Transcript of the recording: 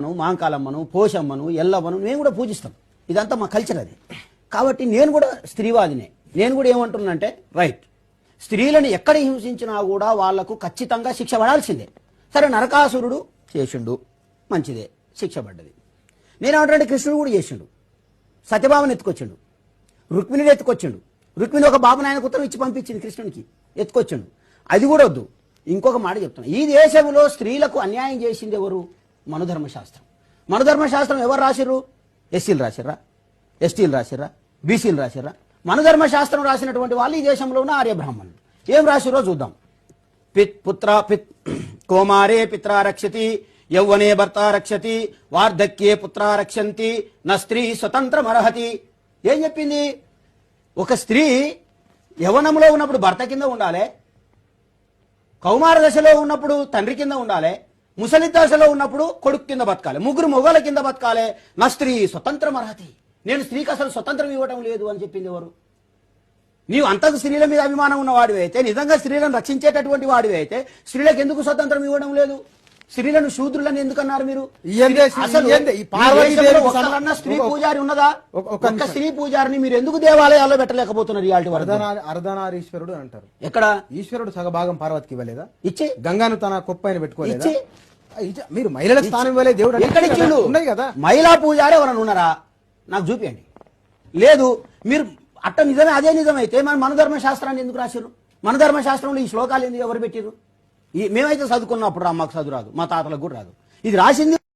మాంకాలమ్మను పోషమ్మను ఎల్లమ్మను మేము కూడా పూజిస్తాం. ఇదంతా మా కల్చర్ అది. కాబట్టి నేను కూడా స్త్రీవాదినే. నేను కూడా ఏమంటున్నానంటే రైట్ స్త్రీలను ఎక్కడ హింసించినా కూడా వాళ్ళకు ఖచ్చితంగా శిక్ష పడాల్సిందే. సరే నరకాసురుడు చేసిండు. మంచిదే. శిక్ష పడ్డది. నేనేమంటే కృష్ణుడు కూడా చేసిండు. సత్యభామను ఎత్తుకొచ్చిండు. రుక్మిణిని ఎత్తుకొచ్చిండు. రుక్మిణి ఒక బాబు నాయన ఉత్తరం ఇచ్చి పంపించింది కృష్ణునికి. ఎత్తుకొచ్చిండు. అది కూడా వద్దు. ఇంకొక మాట చెప్తున్నా. ఈ దేశంలో స్త్రీలకు అన్యాయం చేసింది ఎవరు? మనుధర్మశాస్త్రం. మనుధర్మశాస్త్రం ఎవరు రాసిర్రు? ఎస్సీలు రాసిర్రా? ఎస్టీలు రాసిర్రా? బీసీలు రాసిర్రా? మనుధర్మశాస్త్రం రాసినటువంటి వాళ్ళు ఈ దేశంలో ఉన్న ఆర్యబ్రాహ్మణులు. ఏం రాసిరో చూద్దాం. పిత్ పుత్ర పిత్ కోమారే పిత్ర రక్షతి యౌవనే భర్త రక్షతి వార్ధక్యే పుత్ర రక్షంతి నా స్త్రీ స్వతంత్రమర్హతి ఏం చెప్పింది? ఒక స్త్రీ యవనంలో ఉన్నప్పుడు భర్త కింద ఉండాలి? కౌమార దశలో ఉన్నప్పుడు తండ్రి కింద ఉండాలి? ముసలి దశలో ఉన్నప్పుడు కొడుకు కింద బతకాలి ముగ్గురు మొగల కింద బతకాలి. నా స్త్రీ స్వతంత్రం అర్హతి. నేను స్త్రీకి అసలు స్వతంత్రం ఇవ్వటం లేదు అని చెప్పింది ఎవరు? నీవు అంతకు స్త్రీల మీద అభిమానం ఉన్న వాడివి అయితే నిజంగా స్త్రీలను రక్షించేటటువంటి వాడివి అయితే స్త్రీలకు ఎందుకు స్వతంత్రం ఇవ్వడం లేదు? స్త్రీలను శూద్రులని ఎందుకు అన్నారు మీరు స్త్రీ- అసలు పూజారి ఉన్నదా? ఒక-. స్త్రీ పూజారిని మీరు ఎందుకు దేవాలయాల్లో పెట్టలేకపోతున్నారు ఇవాళ అర్ధనారీశ్వరుడు అంటారు. ఎక్కడ? ఈశ్వరుడు సగభాగం పార్వతికి ఇవ్వలేదా? ఇచ్చి. గంగాను తన కుప్పైన పెట్టుకోలేదా? మీరు మహిళల స్థానం ఇవ్వలే దేవుడు అంటే ఎక్కడ ఇచ్చాడు. ఉన్నాయి కదా? మహిళా పూజారి ఎవరైనా ఉన్నారా? నాకు చూపించండి లేదు మీరు అట్ట నిజమే అదే నిజమైతే మన మన ధర్మ శాస్త్రాన్ని ఎందుకు రాశారు మన ధర్మ శాస్త్రంలో ఈ శ్లోకాలు ఎందుకు ఎవరు పెట్టిరు ఈ మేమైతే చదువుకున్నప్పుడు రా మాకు చదువు రాదు మా తాతలకు కూడా రాదు. ఇది రాసింది